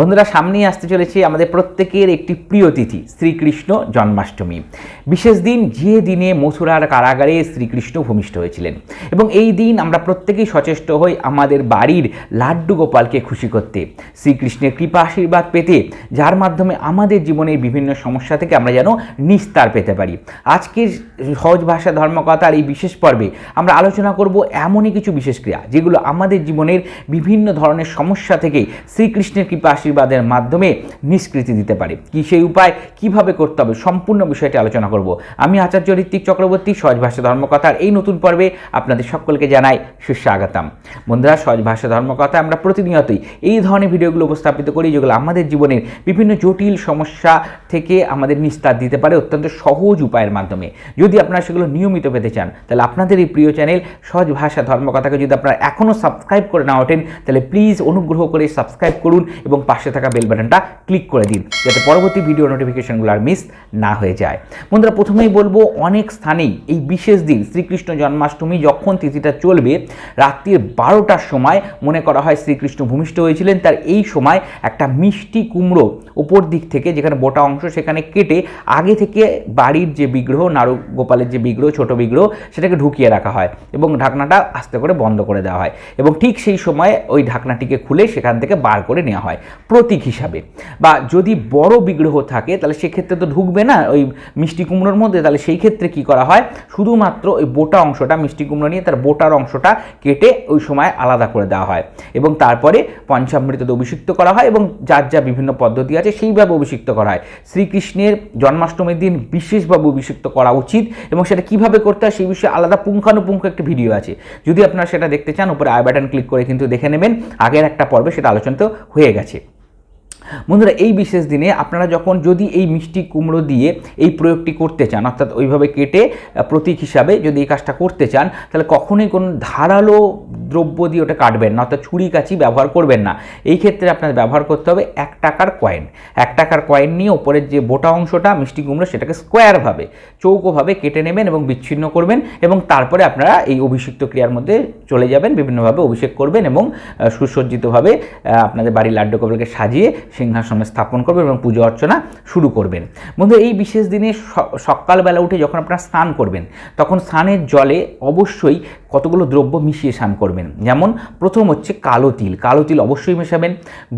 বন্ধুরা, সামনেই আসতে চলেছে আমাদের প্রত্যেকের একটি প্রিয় তিথি, শ্রীকৃষ্ণ জন্মাষ্টমী। বিশেষ দিন যে দিনে মথুরার কারাগারে শ্রীকৃষ্ণ ভূমিষ্ঠ হয়েছিলেন। এবং এই দিন আমরা প্রত্যেকেই সচেষ্ট হই আমাদের বাড়ির লাড্ডু গোপালকে খুশি করতে। শ্রীকৃষ্ণের কৃপা আশীর্বাদ পেতে, যার মাধ্যমে আমাদের জীবনের বিভিন্ন সমস্যা থেকে আমরা যেন নিস্তার পেতে পারি। আজকের সহজ ভাষা ধর্মকথার এই বিশেষ পর্বে আমরা আলোচনা করব এমনই কিছু বিশেষ ক্রিয়া, যেগুলো আমাদের জীবনের বিভিন্ন ধরনের সমস্যা থেকে শ্রীকৃষ্ণের কৃপা আশীর্বাদের মাধ্যমে নিষ্কৃতি দিতে পারে। কি সেই উপায়? কীভাবে করতে হবে? সম্পূর্ণ বিষয়টি আলোচনা করব। আমি আচার্য ঋত্বিক চক্রবর্তী, সহজ ভাষা ধর্মকথার এই নতুন পর্বে আপনাদের সকলকে জানাই সুস্বাগতম। বন্ধুরা, সহজ ভাষা ধর্মকথা আমরা প্রতিনিয়তই এই ধরনের ভিডিওগুলো উপস্থাপিত করি, যেগুলো আমাদের জীবনের বিভিন্ন জটিল সমস্যা থেকে আমাদের নিস্তার দিতে পারে অত্যন্ত সহজ উপায়ের মাধ্যমে। যদি আপনারা সেগুলো নিয়মিত পেতে চান, তাহলে আপনাদের এই প্রিয় চ্যানেল সহজ ভাষা ধর্মকথাকে যদি আপনারা এখনও সাবস্ক্রাইব করে না ওঠেন, তাহলে প্লিজ অনুগ্রহ করে সাবস্ক্রাইব করুন এবং পাশে থাকা বেল বাটনটা ক্লিক করে দিন, যাতে পরবর্তী ভিডিও নোটিফিকেশানগুলো আর মিস না হয়ে যায়। বন্ধুরা, প্রথমেই বলব, অনেক স্থানেই এই বিশেষ দিন শ্রীকৃষ্ণ জন্মাষ্টমী যখন তিথিটা চলবে, রাত্রির বারোটার সময় মনে করা হয় শ্রীকৃষ্ণ ভূমিষ্ঠ হয়েছিলেন, তার এই সময় একটা মিষ্টি কুমড়ো উপর দিক থেকে যেখানে বোটা অংশ সেখানে কেটে আগে থেকে বাড়ির যে বিগ্রহ নারু গোপালের যে বিগ্রহ, ছোট বিগ্রহ, সেটাকে ঢুকিয়ে রাখা হয় এবং ঢাকনাটা আস্তে করে বন্ধ করে দেওয়া হয় এবং ঠিক সেই সময় ওই ঢাকনাটিকে খুলে সেখান থেকে বার করে নেওয়া হয় প্রতীক হিসাবে। বা যদি বড় বিগ্রহ থাকে, তাহলে সেক্ষেত্রে তো ঢুকবে না ওই মিষ্টি কুমড়োর মধ্যে, তাহলে সেই ক্ষেত্রে কি করা হয়? শুধুমাত্র ওই বোটা অংশটা মিষ্টি কুমড়ো নিয়ে তার বোটার অংশটা কেটে ওই সময় আলাদা করে দেওয়া হয় এবং তারপরে পঞ্চামৃততে অভিষিক্ত করা হয় এবং যার যা বিভিন্ন পদ্ধতি আছে সেইভাবে অভিষিক্ত করা হয়। শ্রীকৃষ্ণের জন্মাষ্টমীর দিন বিশেষভাবে অভিষিক্ত করা উচিত এবং সেটা কীভাবে করতে হয় সেই বিষয়ে আলাদা পুঙ্খানুপুঙ্খ একটি ভিডিও আছে। যদি আপনারা সেটা দেখতে চান, উপরে আই বাটন ক্লিক করে কিন্তু দেখে নেবেন। আগের একটা পর্বে সেটা আলোচনা হয়ে গেছে। বন্ধুরা, এই বিশেষ দিনে আপনারা যখন যদি এই মিষ্টি কুমড়ো দিয়ে এই প্রয়োগটি করতে চান, অর্থাৎ ওইভাবে কেটে প্রতীক হিসাবে যদি এই কাজটা করতে চান, তাহলে কখনোই কোনো ধারালো দ্রব্য দিয়ে ওটা কাটবেন না, অর্থাৎ ছুরি কাছি ব্যবহার করবেন না। এই ক্ষেত্রে আপনার ব্যবহার করতে হবে এক টাকার কয়েন। এক টাকার কয়েন নিয়ে ওপরের যে বোটা অংশটা, মিষ্টি কুমড়ো, সেটাকে স্কোয়ারভাবে চৌকোভাবে কেটে নেবেন এবং বিচ্ছিন্ন করবেন এবং তারপরে আপনারা এই অভিষিক্ত ক্রিয়ার মধ্যে চলে যাবেন, বিভিন্নভাবে অভিষেক করবেন এবং সুসজ্জিতভাবে আপনাদের বাড়ির লাড্ডু কপালকে সাজিয়ে সিংহাসনে স্থাপন করবেন এবং পুজো অর্চনা শুরু করবেন। বন্ধু, এই বিশেষ দিনে সকালবেলা উঠে যখন আপনারা স্নান করবেন, তখন স্নানের জলে অবশ্যই কতগুলো দ্রব্য মিশিয়ে স্নান করবেন। যেমন, প্রথম হচ্ছে কালো তিল। কালো তিল অবশ্যই মেশাবেন।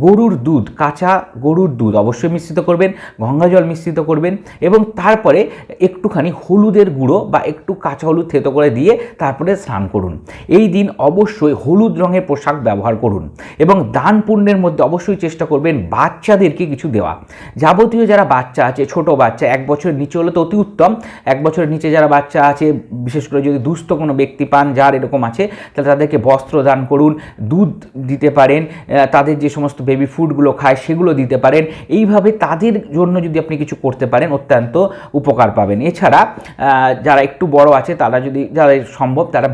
গরুর দুধ, কাঁচা গরুর দুধ অবশ্যই মিশ্রিত করবেন, গঙ্গা জল মিশ্রিত করবেন এবং তারপরে একটুখানি হলুদের গুঁড়ো বা একটু কাঁচা হলুদ থেতো করে দিয়ে তারপরে স্নান করুন। এই দিন অবশ্যই হলুদ রঙের পোশাক ব্যবহার করুন এবং দান পুণ্যের মধ্যে অবশ্যই চেষ্টা করবেন বাচ্চাদেরকে কিছু দেওয়া। যাবতীয় যারা বাচ্চা আছে, ছোট বাচ্চা, এক বছরের নিচে হলে তো অতি উত্তম। এক বছরের নিচে যারা বাচ্চা আছে, বিশেষ করে যদি দুস্থ কোনো ব্যক্তি পান, যার এরকম আছে, তাহলে তাদেরকে বস্ত্র দান করুন, দুধ দিতে পারেন তাদের যে সমস্ত বেবি ফুডগুলো খায়, সেগুলো দিতে পারেন। এইভাবে তাদের জন্য যদি আপনি কিছু করতে পারেন, অত্যন্ত উপকার পাবেন। এছাড়া যারা একটু বড় আছে, তারা যদি যারা সম্ভব, তারা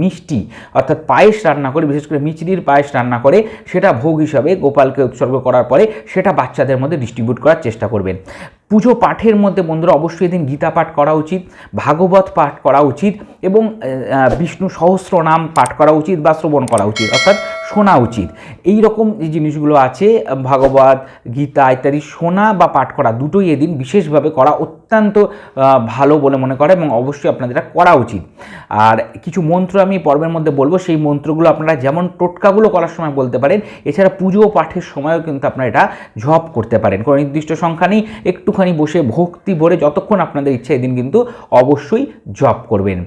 মিষ্টি, অর্থাৎ পায়েস রান্না করে, বিশেষ করে মিচড়ির পায়েস রান্না করে, সেটা ভোগ হিসাবে গোপালকে উৎসর্গ করার পরে সেটা বাচ্চাদের মধ্যে ডিস্ট্রিবিউট করার চেষ্টা করবেন। পুজো পাঠের মধ্যে বন্ধুরা অবশ্যই এদিন গীতা পাঠ করা উচিত, ভাগবত পাঠ করা উচিত এবং বিষ্ণু সহস্র নাম পাঠ করা উচিত বা শ্রবণ করা উচিত, অর্থাৎ শোনা উচিত। এই রকম যে জিনিসগুলো আছে, ভাগবত, গীতা ইত্যাদি শোনা বা পাঠ করা দুটোই এদিন বিশেষভাবে করা অত্যন্ত ভালো বলে মনে করে এবং অবশ্যই আপনাদের করা উচিত। আর কিছু মন্ত্র আমি পর্বের মধ্যে বলব, সেই মন্ত্রগুলো আপনারা যেমন টোটকাগুলো করার সময় বলতে পারেন, এছাড়া পুজো পাঠের সময়ও কিন্তু আপনারা এটা জপ করতে পারেন। কোনো নির্দিষ্ট সংখ্যা নেই, একটুখানি বসে ভক্তি ভরে যতক্ষণ আপনাদের ইচ্ছা এদিন কিন্তু অবশ্যই জপ করবেন।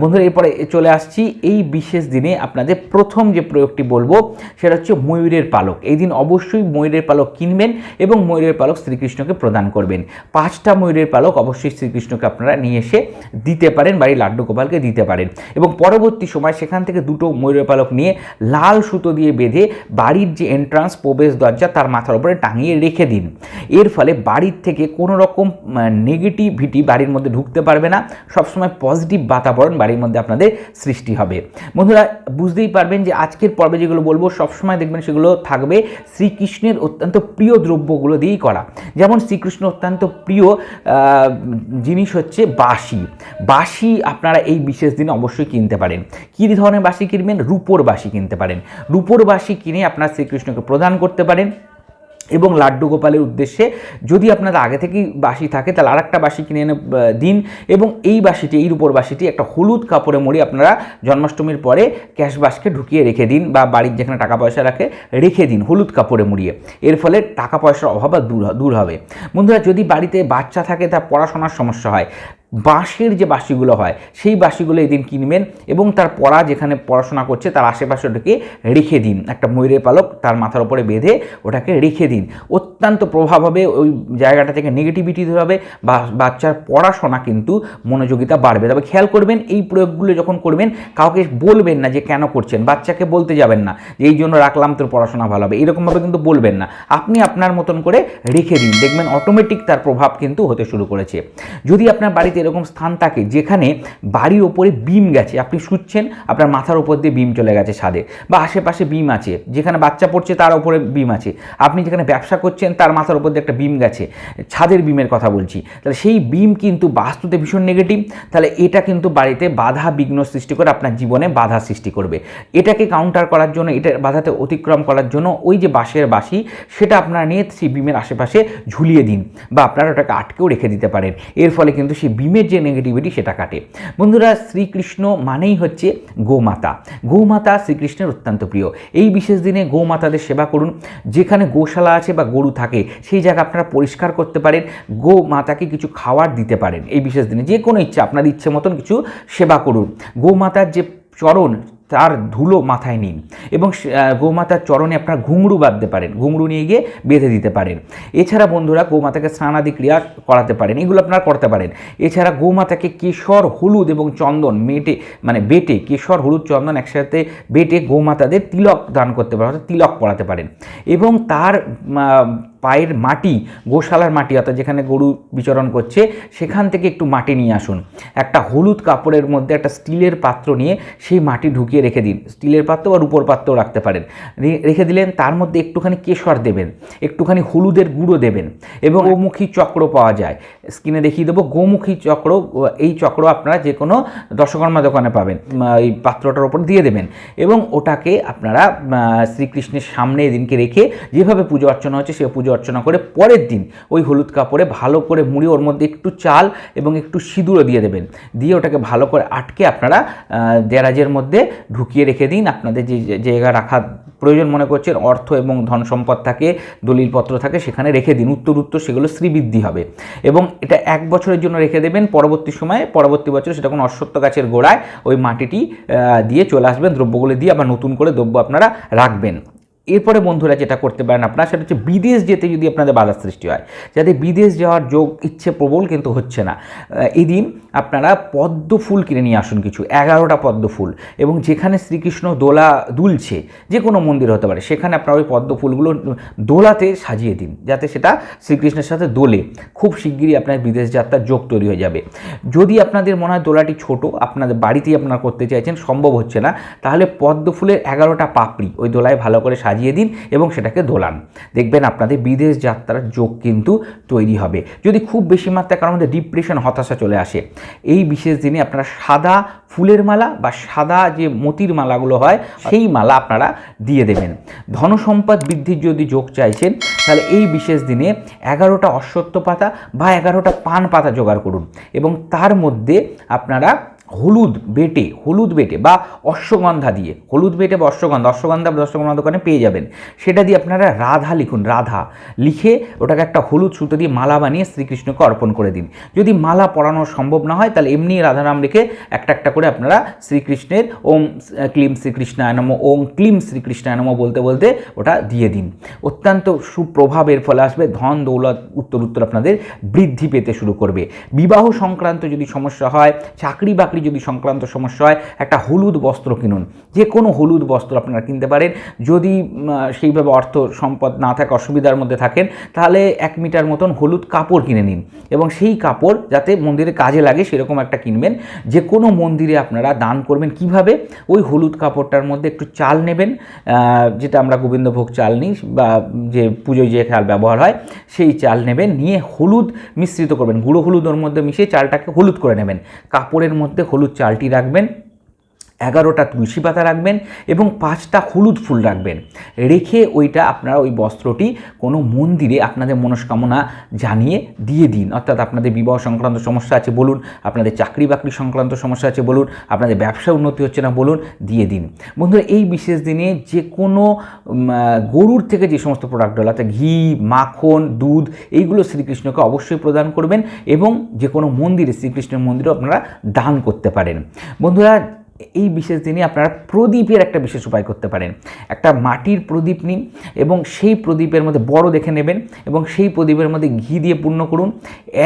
বন্ধুরা, এরপরে চলে আসছি, এই বিশেষ দিনে আপনাদের প্রথম যে প্রয়োগটি বলব, সেটা হচ্ছে ময়ূরের পালক। এই দিন অবশ্যই ময়ূরের পালক কিনবেন এবং ময়ূরের পালক শ্রীকৃষ্ণকে প্রদান করবেন। পাঁচটা ময়ূরের পালক অবশ্যই শ্রীকৃষ্ণকে আপনারা নিয়ে এসে দিতে পারেন, বাড়ির লাড্ডু গোপালকে দিতে পারেন। এবং পরবর্তী সময় সেখান থেকে দুটো ময়ূরের পালক নিয়ে লাল সুতো দিয়ে বেঁধে বাড়ির যে এন্ট্রান্স প্রবেশ দরজা, তার মাথার উপরে টাঙিয়ে রেখে দিন। এর ফলে বাড়ির থেকে কোনো রকম নেগেটিভিটি বাড়ির মধ্যে ঢুকতে পারবে না। সবসময় পজিটিভ বাতাবরণ বাড়ির মধ্যে আপনাদের সৃষ্টি হবে। বন্ধুরা, বুঝতেই পারবেন যে আজকের পর্বে যেগুলো বলব, সবসময় দেখবেন সেগুলো থাকবে শ্রীকৃষ্ণের অত্যন্ত প্রিয় দ্রব্যগুলো দিয়েই করা। যেমন শ্রীকৃষ্ণ অত্যন্ত প্রিয় জিনিস হচ্ছে বাঁশি। বাঁশি আপনারা এই বিশেষ দিনে অবশ্যই কিনতে পারেন। কী ধরনের বাঁশি কিনবেন? রূপোর বাঁশি কিনতে পারেন। রূপোর বাঁশি কিনে আপনারা শ্রীকৃষ্ণকে প্রদান করতে পারেন। এবং লাড্ডু গোপালের উদ্দেশ্যে যদি আপনাদের আগে থেকেই বাসি থাকে, তাহলে আর একটা বাসি কিনে এনে দিন। এবং এই বাসিটি, এই রূপর বাসিটি একটা হলুদ কাপড়ে মুড়িয়ে আপনারা জন্মাষ্টমীর পরে ক্যাশ বাসকে ঢুকিয়ে রেখে দিন বা বাড়ির যেখানে টাকা পয়সা রাখে, রেখে দিন হলুদ কাপড়ে মুড়িয়ে। এর ফলে টাকা পয়সার অভাব দূর দূর হবে। বন্ধুরা, যদি বাড়িতে বাচ্চা থাকে, তা পড়াশোনার সমস্যা হয়। বাঁশের যে বাঁশিগুলো হয়, সেই বাঁশিগুলো এদিন কিনবেন এবং তার পড়া যেখানে পড়াশোনা করছে, তার আশেপাশে ওটাকে রেখে দিন। একটা ময়ূরের পালক তার মাথার উপরে বেঁধে ওটাকে রেখে দিন। অত্যন্ত প্রভাব হবে ওই জায়গাটা থেকে নেগেটিভিটি হবে, বা বাচ্চার পড়াশোনা কিন্তু মনোযোগিতা বাড়বে। তবে খেয়াল করবেন, এই প্রয়োগগুলো যখন করবেন, কাউকে বলবেন না যে কেন করছেন, বাচ্চাকে বলতে যাবেন না যে, এই জন্য রাখলাম, তোর পড়াশোনা ভালো হবে। এরকমভাবে কিন্তু বলবেন না। আপনি আপনার মতন করে রেখে দিন। দেখবেন অটোমেটিক তার প্রভাব কিন্তু হতে শুরু করেছে। যদি আপনার বাড়িতে এরকম স্থান থাকে যেখানে বাড়ির ওপরে বিম গেছে। আপনি শুচ্ছেন, আপনার মাথার উপর দিয়ে বিম চলে গেছে ছাদে বা আশেপাশে বিম আছে। যেখানে বাচ্চা পড়ছে তার উপরে বিম আছে। আপনি যেখানে ব্যবসা করছেন, তার মাথার উপর দিয়ে একটা বিম গেছে। ছাদের বিমের কথা বলছি। তাহলে সেই বিম কিন্তু বাস্তুতে ভীষণ নেগেটিভ তাহলে এটা কিন্তু বাড়িতে বাধা বিঘ্ন সৃষ্টি করে আপনার জীবনে বাধা সৃষ্টি করবে। এটাকে কাউন্টার করার জন্য, এটা বাধাতে অতিক্রম করার জন্য ওই যে বাঁশের বাঁশি, সেটা আপনারা নিয়ে সেই বিমের আশেপাশে ঝুলিয়ে দিন বা আপনারা ওটাকে আটকেও রেখে দিতে পারেন। এর ফলে কিন্তু সেই বিমের যে নেগেটিভিটি সেটা কাটে। বন্ধুরা, শ্রীকৃষ্ণ মানেই হচ্ছে গোমাতা। গোমাতা শ্রীকৃষ্ণের অত্যন্ত প্রিয়। এই বিশেষ দিনে গোমাতাদের সেবা করুন। যেখানে গোশালা আছে বা গরু থাকে, সেই জায়গা আপনারা পরিষ্কার করতে পারেন। গো মাতাকে কিছু খাওয়ার দিতে পারেন। এই বিশেষ দিনে যে কোনো ইচ্ছা, আপনার ইচ্ছে মতন কিছু সেবা করুন। গোমাতার যে চরণ তার ধুলো মাথায় নিন এবং গোমাতার চরণে আপনার ঘুঙরু বাঁধতে পারেন, ঘুঙরু নিয়ে গিয়ে বেঁধে দিতে পারেন। এছাড়া বন্ধুরা গোমাতাকে স্নানাদি ক্রিয়া করাতে পারেন, এগুলো আপনারা করতে পারেন। এছাড়া গোমাতাকে কেশর, হলুদ এবং চন্দন মেটে মানে বেটে, কেশর, হলুদ, চন্দন একসাথে বেটে গোমাতাদের তিলক দান করতে পারেন, অর্থাৎ তিলক পড়াতে পারেন। এবং তার পায়ের মাটি গোশালার মাটি অর্থাৎ যেখানে গরু বিচরণ করছে সেখান থেকে একটু মাটি নিয়ে আসুন। একটা হলুদ কাপড়ের মধ্যে একটা স্টিলের পাত্র নিয়ে সেই মাটি ঢুকিয়ে রেখে দিন। স্টিলের পাত্র বা রূপোর পাত্রও রাখতে পারেন। রেখে দিলেন তার মধ্যে একটুখানি কেশর দেবেন একটুখানি হলুদের গুঁড়ো দেবেন এবং গোমুখী চক্র পাওয়া যায়। স্ক্রিনে দেখিয়ে দেবো গোমুখী চক্র এই চক্র আপনারা যে কোনো দশকর্মা দোকানে পাবেন। এই পাত্রটার ওপর দিয়ে দেবেন এবং ওটাকে আপনারা শ্রীকৃষ্ণের সামনে এদিনকে রেখে যেভাবে পুজো অর্চনা হচ্ছে সে পুজো অর্চনা করে পরের দিন ওই হলুদ কাপড়ে ভালো করে মুড়ে ওর মধ্যে একটু চাল এবং একটু সিঁদুরও দিয়ে দেবেন। দিয়ে ওটাকে ভালো করে আটকে আপনারা দেরাজের মধ্যে ঢুকিয়ে রেখে দিন। আপনাদের যে যে জায়গা রাখা প্রয়োজন মনে করছেন অর্থ এবং ধন সম্পদ থাকে, দলিলপত্র থাকে, সেখানে রেখে দিন। উত্তর উত্তর সেগুলো শ্রীবৃদ্ধি হবে। এবং এটা এক বছরের জন্য রেখে দেবেন। পরবর্তী সময়ে, পরবর্তী বছর সেটা কোনো অশ্বত্থ গাছের গোড়ায় ওই মাটিটি দিয়ে চলে আসবেন। দ্রব্যগুলো দিয়ে আবার নতুন করে দ্রব্য আপনারা রাখবেন। এরপরে বন্ধুরা যেটা করতে পারেন আপনারা, সেটা হচ্ছে বিদেশ যেতে যদি আপনাদের বাধা সৃষ্টি হয়, যাতে বিদেশ যাওয়ার যোগ ইচ্ছে প্রবল কিন্তু হচ্ছে না। এদিন আপনারা পদ্ম ফুল কিনে নিয়ে আসুন কিছু, এগারোটা পদ্ম ফুল, এবং যেখানে শ্রীকৃষ্ণ দোলা দুলছে, যে কোনো মন্দির হতে পারে, সেখানে আপনারা ওই পদ্ম ফুলগুলো দোলাতে সাজিয়ে দিন, যাতে সেটা শ্রীকৃষ্ণের সাথে দোলে, খুব শিগগিরই আপনার বিদেশ যাত্রার যোগ তৈরি হয়ে যাবে। যদি আপনাদের মনে হয় দোলাটি ছোট, আপনাদের বাড়িতেই আপনারা করতে চাইছেন, সম্ভব হচ্ছে না, তাহলে পদ্ম ফুলের এগারোটা পাপড়ি ওই দোলায় ভালো করে সাজিয়ে দিন এবং সেটাকে দোলান। দেখবেন আপনাদের বিদেশ যাত্রার যোগ কিন্তু তৈরি হবে। যদি খুব বেশি মাত্রায় কারণ মধ্যে ডিপ্রেশন হতাশা চলে আসে, এই বিশেষ দিনে আপনারা সাদা ফুলের মালা বা সাদা যে মতির মালাগুলো হয়, সেই মালা আপনারা দিয়ে দেবেন। ধনসম্পদ বৃদ্ধির যদি যোগ চাইছেন, তাহলে এই বিশেষ দিনে এগারোটা অশ্বত্থ পাতা বা এগারোটা পান পাতা জোগাড় করুন এবং তার মধ্যে আপনারা হলুদ বেটে হলুদ বেটে বা অশ্বগন্ধা দিয়ে, হলুদ বেটে বা অশ্বগন্ধা অশ্বগন্ধা দশগন্ধা দোকানে পেয়ে যাবেন। সেটা দিয়ে আপনারা রাধা লিখুন, রাধা। লিখে ওটাকে একটা হলুদ সুতো দিয়ে মালা বানিয়ে শ্রীকৃষ্ণকে অর্পণ করে দিন। যদি মালা পরানো সম্ভব না হয়, তাহলে এমনি রাধা নাম লিখে একটা একটা করে আপনারা শ্রীকৃষ্ণের ওম ক্লিম শ্রীকৃষ্ণায় নম, ওম ক্লিম শ্রীকৃষ্ণায় নম বলতে বলতে ওটা দিয়ে দিন। অত্যন্ত সুপ্রভাবের ফলে আসবে, ধন, দৌলত, উত্তর উত্তর আপনাদের বৃদ্ধি পেতে শুরু করবে। বিবাহ সংক্রান্ত যদি সমস্যা হয়, চাকরি বাকরি যদি সংক্রান্ত সমস্যা হয়, একটা হলুদ বস্ত্র কিনুন। যে কোনো হলুদ বস্ত্র আপনারা কিনতে পারেন। যদি সেইভাবে অর্থ সম্পদ না থাকে, অসুবিধার মধ্যে থাকেন, তাহলে এক মিটার মতন হলুদ কাপড় কিনে নিন। এবং সেই কাপড় যাতে মন্দিরে কাজে লাগে, সেরকম একটা কিনবেন। যে কোনো মন্দিরে আপনারা দান করবেন। কীভাবে? ওই হলুদ কাপড়টার মধ্যে একটু চাল নেবেন। যেটা আমরা গোবিন্দভোগ চাল নিই, বা যে পুজোয় যে খেয়াল ব্যবহার হয়, সেই চাল নেবেন। নিয়ে হলুদ মিশ্রিত করবেন। গুঁড়ো হলুদ ওর মধ্যে মিশিয়ে চালটাকে হলুদ করে নেবেন। কাপড়ের মধ্যে হলুদ চালটি রাখবেন। এগারোটা তুলসী পাতা রাখবেন এবং পাঁচটা হলুদ ফুল রাখবেন। রেখে ওইটা আপনারা ওই বস্ত্রটি কোনো মন্দিরে আপনাদের মনস্কামনা জানিয়ে দিয়ে দিন। অর্থাৎ আপনাদের বিবাহ সংক্রান্ত সমস্যা আছে বলুন, আপনাদের চাকরি বাকরি সংক্রান্ত সমস্যা আছে বলুন, আপনাদের ব্যবসা উন্নতি হচ্ছে না বলুন, দিয়ে দিন। বন্ধুরা, এই বিশেষ দিনে যে কোনো গরুর থেকে যে সমস্ত প্রোডাক্টগুলো অর্থাৎ ঘি, মাখন, দুধ, এইগুলো শ্রীকৃষ্ণকে অবশ্যই প্রদান করবেন এবং যে কোনো মন্দিরে, শ্রীকৃষ্ণের মন্দিরেও আপনারা দান করতে পারেন। বন্ধুরা এই বিশেষ দিনে আপনারা প্রদীপের একটা বিশেষ উপায় করতে পারেন। একটা মাটির প্রদীপ নিন এবং সেই প্রদীপের মধ্যে বড় দেখে নেবেন এবং সেই প্রদীপের মধ্যে ঘি দিয়ে পূর্ণ করুন।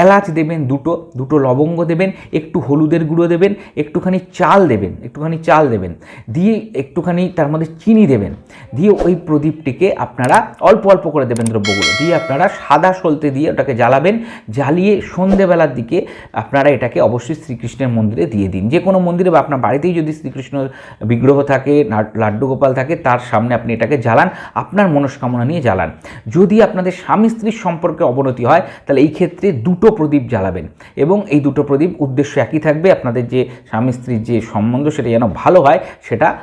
এলাচ দেবেন দুটো দুটো লবঙ্গ দেবেন, একটু হলুদের গুঁড়ো দেবেন, একটুখানি চাল দেবেন, একটুখানি চাল দেবেন, দিয়ে একটুখানি তার মধ্যে চিনি দেবেন, দিয়ে ওই প্রদীপটিকে আপনারা অল্প অল্প করে দেবেন দ্রব্যগুলো, দিয়ে আপনারা সাদা সলতে দিয়ে ওটাকে জ্বালাবেন, জ্বালিয়ে সন্ধেবেলার দিকে আপনারা এটাকে অবশ্যই শ্রীকৃষ্ণের মন্দিরে দিয়ে দিন। যে কোনো মন্দিরে বা আপনার বাড়িতেই যদি শ্রীকৃষ্ণ বিগ্রহ থাকে না- লাড্ডু গোপাল থাকে, তার সামনে আপনি এটাকে জ্বালান, আপনার মনস্কামনা নিয়ে জ্বালান। যদি আপনাদের স্বামী স্ত্রীর সম্পর্কে অবনতি হয়, তাহলে এই ক্ষেত্রে দুটো প্রদীপ জ্বালাবেন এবং এই দুটো প্রদীপ উদ্দেশ্য একই থাকবে, আপনাদের যে স্বামী স্ত্রীর যে সম্বন্ধ সেটা যেন ভালো হয়, সেটা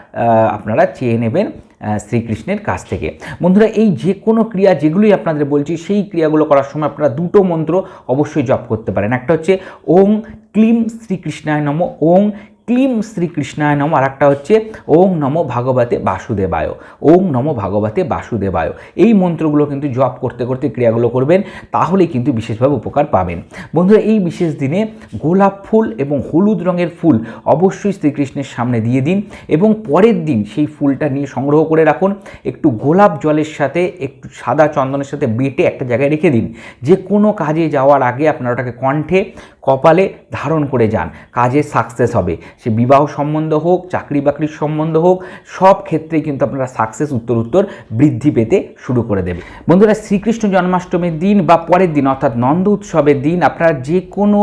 আপনারা চেয়ে নেবেন শ্রীকৃষ্ণের কাছ থেকে। বন্ধুরা, এই যে কোনো ক্রিয়া যেগুলোই আপনাদের বলছি, সেই ক্রিয়াগুলো করার সময় আপনারা দুটো মন্ত্র অবশ্যই জপ করতে পারেন। একটা হচ্ছে, ওং ক্লিম শ্রীকৃষ্ণায় নম, ওং ক্লিম শ্রীকৃষ্ণায় নম আর একটা হচ্ছে ওং নম ভাগবতে বাসুদেবায় ওং নম ভাগবতে বাসুদেবায়। এই মন্ত্রগুলো কিন্তু জপ করতে করতে ক্রিয়াগুলো করবেন, তাহলেই কিন্তু বিশেষভাবে উপকার পাবেন। বন্ধুরা, এই বিশেষ দিনে গোলাপ ফুল এবং হলুদ রঙের ফুল অবশ্যই শ্রীকৃষ্ণের সামনে দিয়ে দিন এবং পরের দিন সেই ফুলটা নিয়ে সংগ্রহ করে রাখুন। একটু গোলাপ জলের সাথে, একটু সাদা চন্দনের সাথে বেটে একটা জায়গায় রেখে দিন। যে কোনো কাজে যাওয়ার আগে আপনারা ওটাকে কণ্ঠে কপালে ধারণ করে যান, কাজে সাকসেস হবে। সে বিবাহ সম্বন্ধ হোক, চাকরি বাকরির সম্বন্ধ হোক, সব ক্ষেত্রেই কিন্তু আপনারা সাকসেস উত্তর উত্তর বৃদ্ধি পেতে শুরু করে দেবে। বন্ধুরা, শ্রীকৃষ্ণ জন্মাষ্টমীর দিন বা পরের দিন, অর্থাৎ নন্দ উৎসবের দিন, আপনারা যে কোনো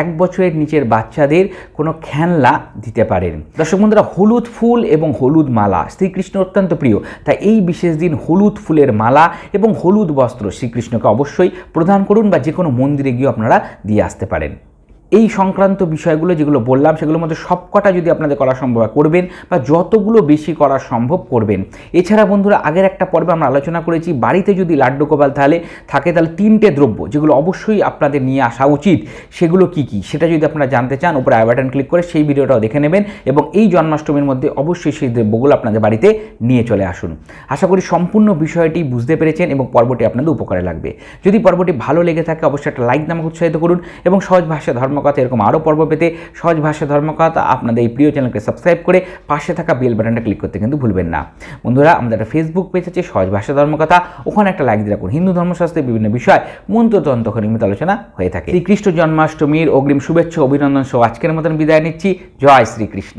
এক বছরের নিচের বাচ্চাদের কোনো খেলনা দিতে পারেন। দর্শক বন্ধুরা, হলুদ ফুল এবং হলুদ মালা শ্রীকৃষ্ণ অত্যন্ত প্রিয়। তাই এই বিশেষ দিন হলুদ ফুলের মালা এবং হলুদ বস্ত্র শ্রীকৃষ্ণকে অবশ্যই প্রদান করুন বা যে কোনো মন্দিরে গিয়ে আপনারা দিয়ে আসতে পারেন। এই সংক্রান্ত বিষয়গুলো যেগুলো বললাম, সেগুলোর মধ্যে সবকটা যদি আপনাদের করা সম্ভব করবেন বা যতগুলো বেশি করা সম্ভব করবেন। এছাড়া বন্ধুরা, আগের একটা পর্বে আমরা আলোচনা করেছি, বাড়িতে যদি লাড্ডু গোপাল তাহলে থাকে তাহলে তিনটে দ্রব্য, যেগুলো অবশ্যই আপনাদের নিয়ে আসা উচিত। সেগুলো কি কি? সেটা যদি আপনারা জানতে চান, উপরে আই বাটন ক্লিক করে সেই ভিডিওটাও দেখে নেবেন এবং এই জন্মাষ্টমীর মধ্যে অবশ্যই সেই দ্রব্যগুলো আপনাদের বাড়িতে নিয়ে চলে আসুন। আশা করি সম্পূর্ণ বিষয়টি বুঝতে পেরেছেন এবং পর্বটি আপনাদের উপকারে লাগবে। যদি পর্বটি ভালো লেগে থাকে, অবশ্যই একটা লাইক নামক উৎসাহিত করুন এবং সহজ ভাষা ধর্মকথা, এরকম আরও পর্ব পেতে সহজ ভাষা ধর্মকথা আপনাদের এই প্রিয় চ্যানেলকে সাবস্ক্রাইব করে পাশে থাকা বেল বাটনটা ক্লিক করতে কিন্তু ভুলবেন না। বন্ধুরা, আমাদের একটা ফেসবুক পেজ আছে, সহজ ভাষা ধর্মকথা। ওখানে একটা লাইক দিয়ে রাখুন। হিন্দু ধর্মশাস্ত্রের বিভিন্ন বিষয়, মন্ত্রতন্ত্র নিয়মিত আলোচনা হয়ে থাকে। শ্রীকৃষ্ণ জন্মাষ্টমীর অগ্রিম শুভেচ্ছা, অভিনন্দন সহ আজকের মতন বিদায় নিচ্ছি। জয় শ্রীকৃষ্ণ।